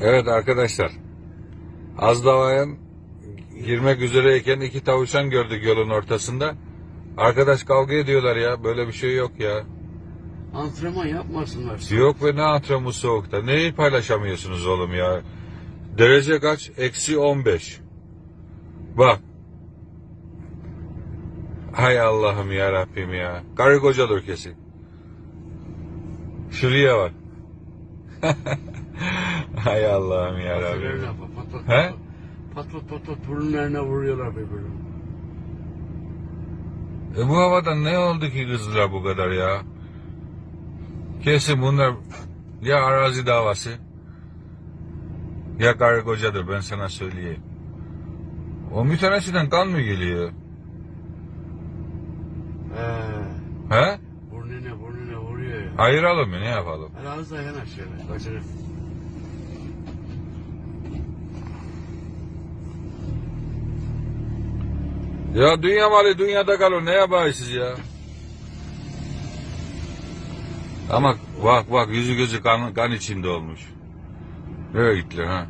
Evet arkadaşlar. Az davayan girmek üzereyken iki tavuşan gördük yolun ortasında. Arkadaş kavga ediyorlar ya. Böyle bir şey yok ya. Antrenman yapmasınlar. Yok ve ne antrenman bu soğukta. Neyi paylaşamıyorsunuz oğlum ya? Derece kaç? Eksi 15. Bak. Hay Allah'ım ya Rabbim ya. Karı kocadır kesin. Şuraya bak. Hay Allah'ım ya Birbirlerine Rabbim. pat pat He? burunlarına vuruyorlar birbirine. E bu havada ne oldu ki kızdılar bu kadar ya? Kesin bunlar ya arazi davası ya karı kocadır ben sana söyleyeyim. O bir tanesinden kan mı geliyor? He. He? Burnuna burnuna vuruyor ya. Ayıralım mı ne yapalım? Daha yanaş şöyle. Kaçırın. Ya dünya malı dünyada kalır ne yaparsınız ya? Ama bak bak yüzü gözü kan, kan içinde olmuş. Nereye gittiler ha?